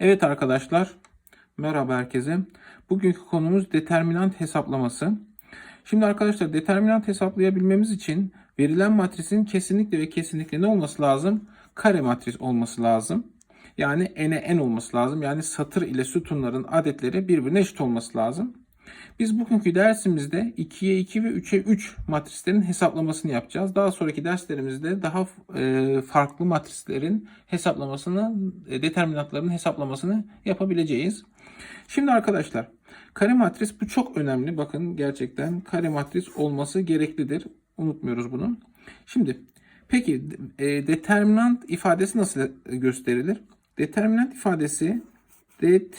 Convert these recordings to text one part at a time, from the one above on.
Evet arkadaşlar, merhaba herkese. Bugünkü konumuz determinant hesaplaması. Şimdi arkadaşlar determinant hesaplayabilmemiz için verilen matrisin kesinlikle ve kesinlikle ne olması lazım? Kare matris olması lazım. Yani n'e n olması lazım. Yani satır ile sütunların adetleri birbirine eşit olması lazım. Biz bugünkü dersimizde 2'ye 2 ve 3'e 3 matrislerin hesaplamasını yapacağız. Daha sonraki derslerimizde daha e, farklı matrislerin hesaplamasını, e, determinantların hesaplamasını yapabileceğiz. Şimdi arkadaşlar kare matris bu çok önemli. Bakın gerçekten kare matris olması gereklidir. Unutmuyoruz bunu. Şimdi peki e, determinant ifadesi nasıl gösterilir? Determinant ifadesi det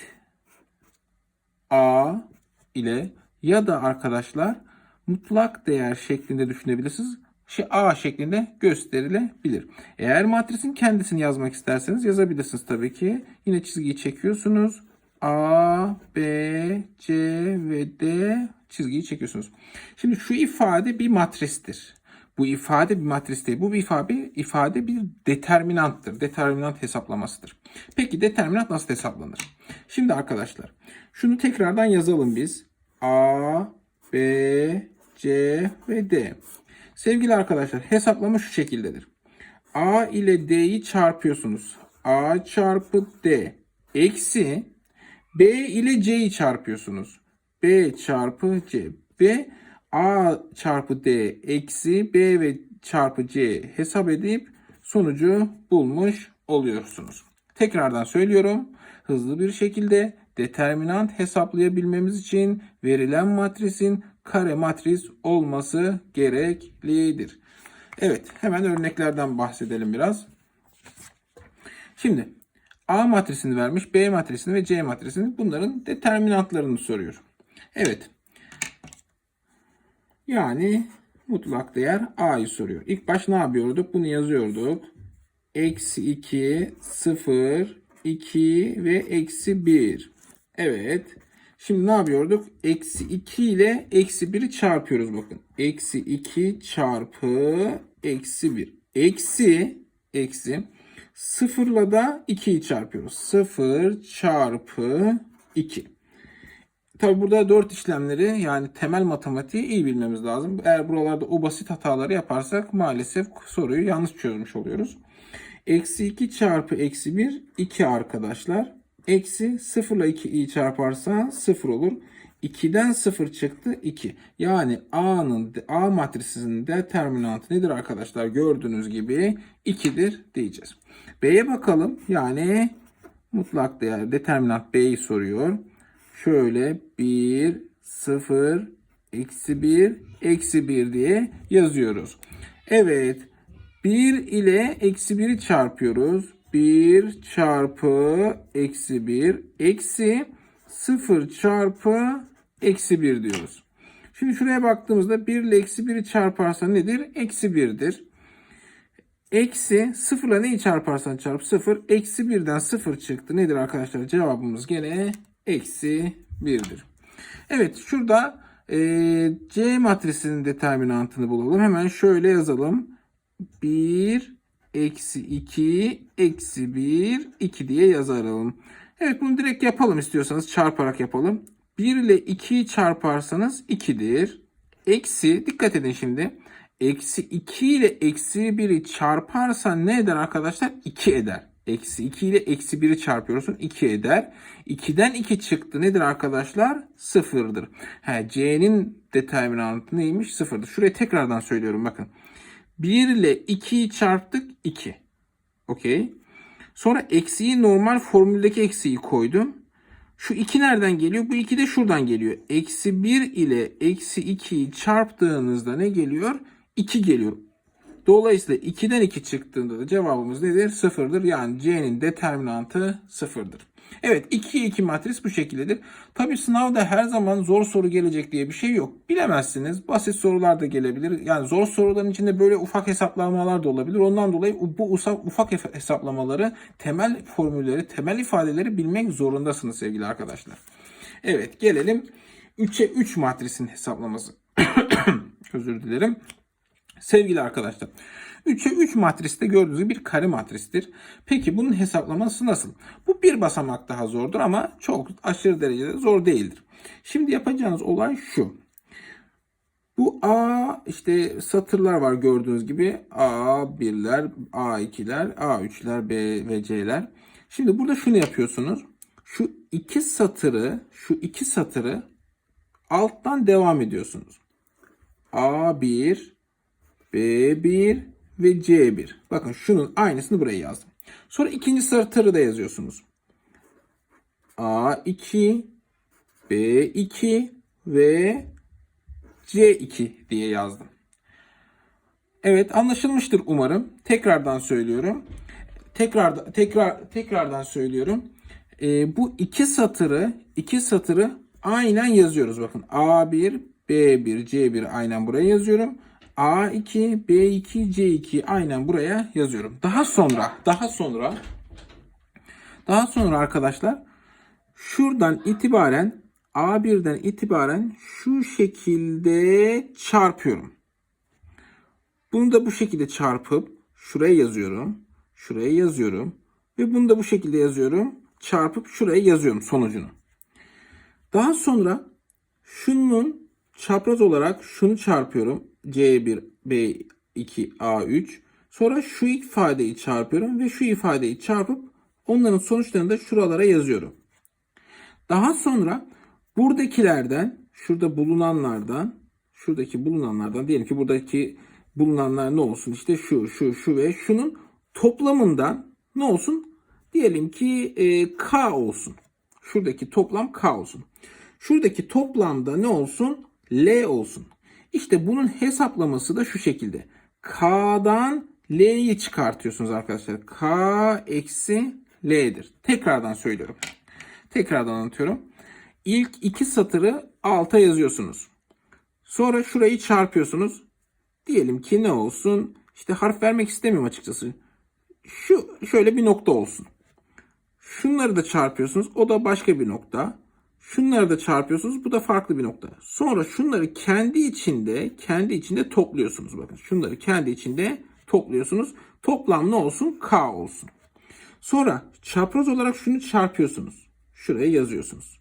a ile ya da arkadaşlar mutlak değer şeklinde düşünebilirsiniz. Şey A şeklinde gösterilebilir. Eğer matrisin kendisini yazmak isterseniz yazabilirsiniz tabii ki. Yine çizgiyi çekiyorsunuz. A, B, C ve D çizgiyi çekiyorsunuz. Şimdi şu ifade bir matristir. Bu ifade bir matris değil. Bu bir ifade, ifade bir determinanttır. Determinant hesaplamasıdır. Peki determinant nasıl hesaplanır? Şimdi arkadaşlar şunu tekrardan yazalım biz. A, B, C ve D. Sevgili arkadaşlar hesaplama şu şekildedir. A ile D'yi çarpıyorsunuz. A çarpı D eksi B ile C'yi çarpıyorsunuz. B çarpı C. B A çarpı D eksi B ve çarpı C hesap edip sonucu bulmuş oluyorsunuz. Tekrardan söylüyorum. Hızlı bir şekilde determinant hesaplayabilmemiz için verilen matrisin kare matris olması gereklidir. Evet hemen örneklerden bahsedelim biraz. Şimdi A matrisini vermiş, B matrisini ve C matrisini bunların determinantlarını soruyor. Evet. Yani mutlak değer A'yı soruyor. İlk baş ne yapıyorduk? Bunu yazıyorduk. Eksi 2, 0, 2 ve eksi 1. Evet. Şimdi ne yapıyorduk? Eksi 2 ile eksi 1'i çarpıyoruz bakın. Eksi 2 çarpı eksi 1. Eksi, eksi. Sıfırla da 2'yi çarpıyoruz. 0 çarpı 2. Tabi burada 4 işlemleri yani temel matematiği iyi bilmemiz lazım. Eğer buralarda o basit hataları yaparsak maalesef soruyu yanlış çözmüş oluyoruz. Eksi 2 çarpı eksi 1 2 arkadaşlar. Eksi 0 ile 2'yi çarparsan 0 olur. 2'den 0 çıktı 2. Yani A'nın A matrisinin determinantı nedir arkadaşlar? Gördüğünüz gibi 2'dir diyeceğiz. B'ye bakalım. Yani mutlak değer determinant B'yi soruyor. Şöyle 1, 0, eksi 1, eksi 1 diye yazıyoruz. Evet. 1 ile eksi 1'i çarpıyoruz. 1 çarpı eksi 1 eksi 0 çarpı eksi 1 diyoruz. Şimdi şuraya baktığımızda 1 ile eksi 1'i çarparsa nedir? Eksi 1'dir. Eksi 0 ile neyi çarparsan çarp 0. Eksi 1'den 0 çıktı. Nedir arkadaşlar? Cevabımız gene eksi 1'dir. Evet şurada e, C matrisinin determinantını bulalım. Hemen şöyle yazalım. 1 eksi 2 eksi 1 2 diye yazalım. Evet bunu direkt yapalım istiyorsanız çarparak yapalım. 1 ile 2'yi çarparsanız 2'dir. Eksi dikkat edin şimdi. Eksi 2 ile eksi 1'i çarparsan ne eder arkadaşlar? 2 eder. Eksi 2 ile eksi 1'i çarpıyorsun 2 eder. 2'den 2 çıktı nedir arkadaşlar? 0'dır. He, C'nin determinantı neymiş? 0'dır. Şuraya tekrardan söylüyorum bakın. 1 ile 2'yi çarptık 2. Okey. Sonra eksiği normal formüldeki eksiği koydum. Şu 2 nereden geliyor? Bu 2 de şuradan geliyor. Eksi 1 ile eksi 2'yi çarptığınızda ne geliyor? 2 geliyor. Dolayısıyla 2'den 2 çıktığında da cevabımız nedir? 0'dır. Yani C'nin determinantı 0'dır. Evet 2'ye 2 matris bu şekildedir. Tabi sınavda her zaman zor soru gelecek diye bir şey yok. Bilemezsiniz. Basit sorular da gelebilir. Yani zor soruların içinde böyle ufak hesaplamalar da olabilir. Ondan dolayı bu ufak hesaplamaları, temel formülleri, temel ifadeleri bilmek zorundasınız sevgili arkadaşlar. Evet gelelim 3'e 3 matrisin hesaplaması. Özür dilerim. Sevgili arkadaşlar 3'e 3 matriste gördüğünüz gibi bir kare matristir. Peki bunun hesaplaması nasıl? Bu bir basamak daha zordur ama çok aşırı derecede zor değildir. Şimdi yapacağınız olay şu. Bu A işte satırlar var gördüğünüz gibi A1'ler, A2'ler, A3'ler, B ve C'ler. Şimdi burada şunu yapıyorsunuz. Şu iki satırı, şu iki satırı alttan devam ediyorsunuz. A1, B1 ve C1. Bakın şunun aynısını buraya yazdım. Sonra ikinci satırı da yazıyorsunuz. A2, B2 ve C2 diye yazdım. Evet anlaşılmıştır umarım. Tekrardan söylüyorum. Tekrar tekrar tekrardan söylüyorum. Ee, bu iki satırı iki satırı aynen yazıyoruz. Bakın A1, B1, C1 aynen buraya yazıyorum. A2, B2, C2 aynen buraya yazıyorum. Daha sonra daha sonra daha sonra arkadaşlar şuradan itibaren A1'den itibaren şu şekilde çarpıyorum. Bunu da bu şekilde çarpıp şuraya yazıyorum. Şuraya yazıyorum. Ve bunu da bu şekilde yazıyorum. Çarpıp şuraya yazıyorum sonucunu. Daha sonra şunun çapraz olarak şunu çarpıyorum. C1, B2, A3. Sonra şu ifadeyi çarpıyorum ve şu ifadeyi çarpıp onların sonuçlarını da şuralara yazıyorum. Daha sonra buradakilerden, şurada bulunanlardan, şuradaki bulunanlardan diyelim ki buradaki bulunanlar ne olsun? İşte şu, şu, şu ve şunun toplamından ne olsun? Diyelim ki e, K olsun. Şuradaki toplam K olsun. Şuradaki toplamda ne olsun? L olsun. İşte bunun hesaplaması da şu şekilde. K'dan L'yi çıkartıyorsunuz arkadaşlar. K eksi L'dir. Tekrardan söylüyorum. Tekrardan anlatıyorum. İlk iki satırı alta yazıyorsunuz. Sonra şurayı çarpıyorsunuz. Diyelim ki ne olsun? İşte harf vermek istemiyorum açıkçası. Şu şöyle bir nokta olsun. Şunları da çarpıyorsunuz. O da başka bir nokta. Şunları da çarpıyorsunuz. Bu da farklı bir nokta. Sonra şunları kendi içinde, kendi içinde topluyorsunuz. Bakın şunları kendi içinde topluyorsunuz. Toplam ne olsun? K olsun. Sonra çapraz olarak şunu çarpıyorsunuz. Şuraya yazıyorsunuz.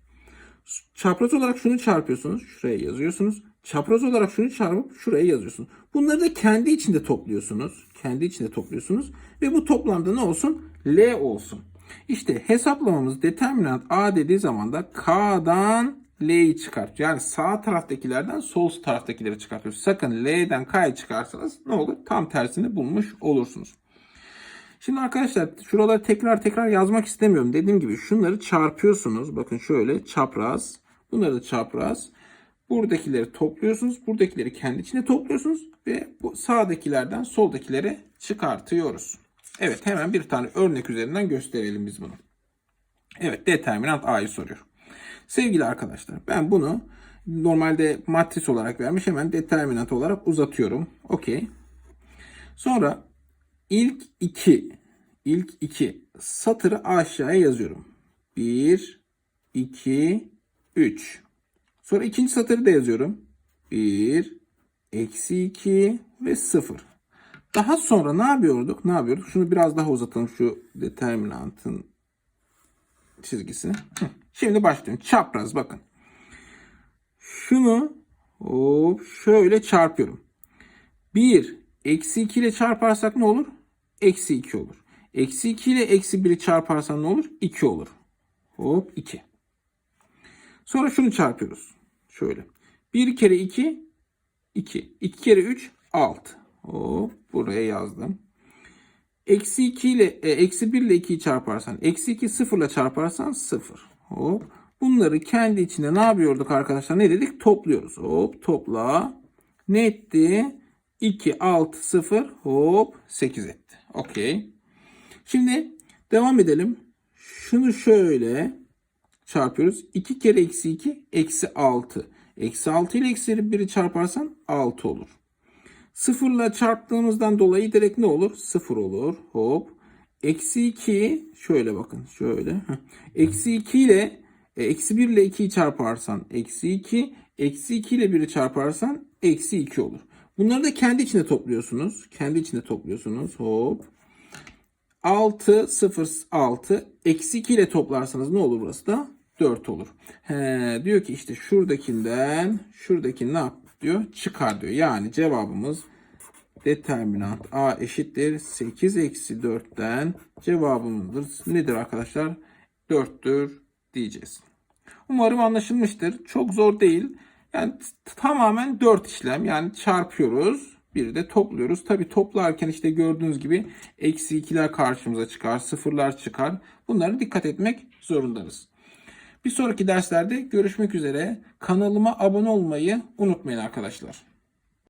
Çapraz olarak şunu çarpıyorsunuz. Şuraya yazıyorsunuz. Çapraz olarak şunu çarpıp şuraya yazıyorsunuz. Bunları da kendi içinde topluyorsunuz. Kendi içinde topluyorsunuz. Ve bu toplamda ne olsun? L olsun. İşte hesaplamamız determinant A dediği zaman da K'dan L'yi çıkartıyor. Yani sağ taraftakilerden sol taraftakileri çıkartıyoruz. Sakın L'den K'yı çıkarsanız ne olur? Tam tersini bulmuş olursunuz. Şimdi arkadaşlar şuraları tekrar tekrar yazmak istemiyorum. Dediğim gibi şunları çarpıyorsunuz. Bakın şöyle çapraz. Bunları da çapraz. Buradakileri topluyorsunuz. Buradakileri kendi içine topluyorsunuz. Ve bu sağdakilerden soldakileri çıkartıyoruz. Evet hemen bir tane örnek üzerinden gösterelim biz bunu. Evet determinant A'yı soruyor. Sevgili arkadaşlar ben bunu normalde matris olarak vermiş hemen determinant olarak uzatıyorum. Okey. Sonra ilk iki ilk iki satırı aşağıya yazıyorum. 1 2 3 Sonra ikinci satırı da yazıyorum. 1 eksi 2 ve 0. Daha sonra ne yapıyorduk? Ne yapıyorduk? Şunu biraz daha uzatalım şu determinantın çizgisini. Şimdi başlıyorum. Çapraz bakın. Şunu hop şöyle çarpıyorum. 1 eksi 2 ile çarparsak ne olur? Eksi 2 olur. Eksi 2 ile eksi 1'i çarparsan ne olur? 2 olur. Hop 2. Sonra şunu çarpıyoruz. Şöyle. 1 kere 2 2. 2 kere 3 6. Hop buraya yazdım. Eksi 2 ile e, eksi 1 ile 2'yi çarparsan eksi 2 0 ile çarparsan 0. Hop. Bunları kendi içinde ne yapıyorduk arkadaşlar? Ne dedik? Topluyoruz. Hop topla. Ne etti? 2, 6, 0, hop 8 etti. Okey. Şimdi devam edelim. Şunu şöyle çarpıyoruz. 2 kere eksi 2 eksi 6. Eksi 6 ile eksi 1'i çarparsan 6 olur. 0 ile çarptığımızdan dolayı direkt ne olur? 0 olur. Hop. Eksi 2 şöyle bakın şöyle. Eksi 2 ile e, eksi 1 ile 2'yi çarparsan eksi 2. Eksi 2 ile 1'i çarparsan eksi 2 olur. Bunları da kendi içinde topluyorsunuz. Kendi içinde topluyorsunuz. Hop. 6, 0, 6. Eksi 2 ile toplarsanız ne olur burası da? 4 olur. He, diyor ki işte şuradakinden şuradaki ne yap diyor? Çıkar diyor. Yani cevabımız determinant A eşittir 8 eksi 4'ten cevabımız nedir arkadaşlar? 4'tür diyeceğiz. Umarım anlaşılmıştır. Çok zor değil. Yani tamamen 4 işlem. Yani çarpıyoruz. Bir de topluyoruz. Tabi toplarken işte gördüğünüz gibi eksi ikiler karşımıza çıkar. Sıfırlar çıkar. Bunlara dikkat etmek zorundayız. Bir sonraki derslerde görüşmek üzere. Kanalıma abone olmayı unutmayın arkadaşlar.